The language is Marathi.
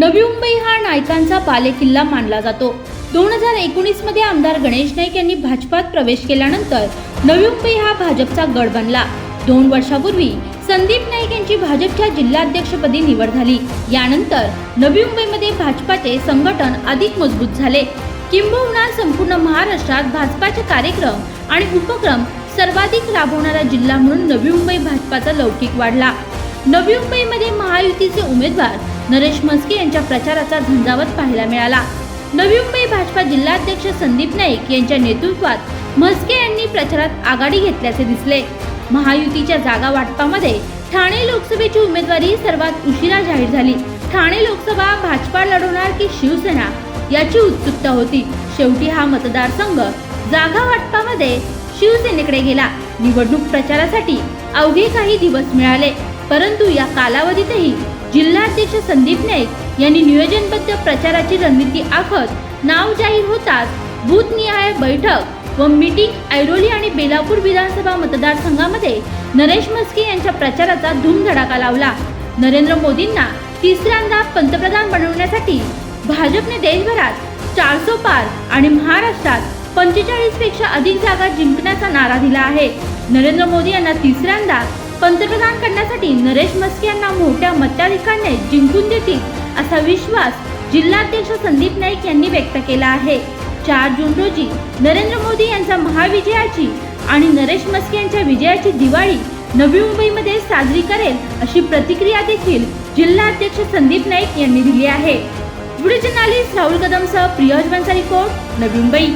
नवी मुंबई हा नायकांचा बालेकिल्ला मानला जातो. दोन हजार एकोणीसमध्ये आमदार गणेश नाईक यांनी भाजपात प्रवेश केल्यानंतर नवी मुंबई हा भाजपचा गड बनला. दोन वर्षापूर्वी संदीप नाईक यांची भाजपच्या जिल्हाध्यक्षपदी निवड झाली. यानंतर नवी मुंबईमध्ये भाजपाचे संघटन अधिक मजबूत झाले. किंबहुना संपूर्ण महाराष्ट्रात भाजपाचे कार्यक्रम आणि उपक्रम सर्वाधिक राबवणारा जिल्हा म्हणून नवी मुंबई भाजपाचा लौकिक वाढला. नवी मुंबईमध्ये महायुतीचे उमेदवार नरेश म्हस्के यांच्या प्रचाराचा झंझावत पाहायला मिळाला. नवी मुंबई भाजपा जिल्हाध्यक्ष संदीप नाईक यांच्या नेतृत्वात म्हस्के यांनी प्रचारात आघाडी घेतल्याचे दिसले. महायुतीच्या जागा वाटपामध्ये ठाणे लोकसभेची उमेदवारी सर्वात उशिरा जाहीर झाली. ठाणे लोकसभा भाजपा लढवणार की शिवसेना याची उत्सुकता होती. शेवटी हा मतदारसंघ जागा वाटपामध्ये शिवसेनेकडे गेला. निवडणूक प्रचारासाठी अवघे काही दिवस मिळाले. परंतु या कालावधीतही जिल्हाध्यक्ष संदीप नाईक यांनी नियोजनबद्ध प्रचाराची रणनीती आखत नाव जाहीर होताच बूथनिहाय बैठक व मीटिंग ऐरोली आणि बेलापूर विधानसभा मतदारसंघामध्ये नरेश म्हस्के यांच्या प्रचाराचा धूमधडाका लावला. नरेंद्र मोदींना तिसऱ्यांदा पंतप्रधान बनवण्यासाठी भाजपने देशभरात चारसो पार आणि महाराष्ट्रात पंचेचाळीसपेक्षा अधिक जागा जिंकण्याचा नारा दिला आहे. नरेंद्र मोदी यांना तिसऱ्यांदा पंतप्रधान करण्यासाठी नरेश मस्के यांना मोठ्या मताधिकाने जिंकून देतील असा विश्वास जिल्हाध्यक्ष संदीप नाईक यांनी व्यक्त केला आहे. चार जून रोजी नरेंद्र मोदी यांच्या महाविजयाची आणि नरेश मस्के यांच्या विजयाची दिवाळी नवी मुंबईमध्ये साजरी करेल अशी प्रतिक्रिया देखील जिल्हाध्यक्ष संदीप नाईक यांनी दिली आहे. व्हिडिओ जर्नालिस्ट राहुल कदमसह प्रियज बनचा रिपोर्ट नवी मुंबई.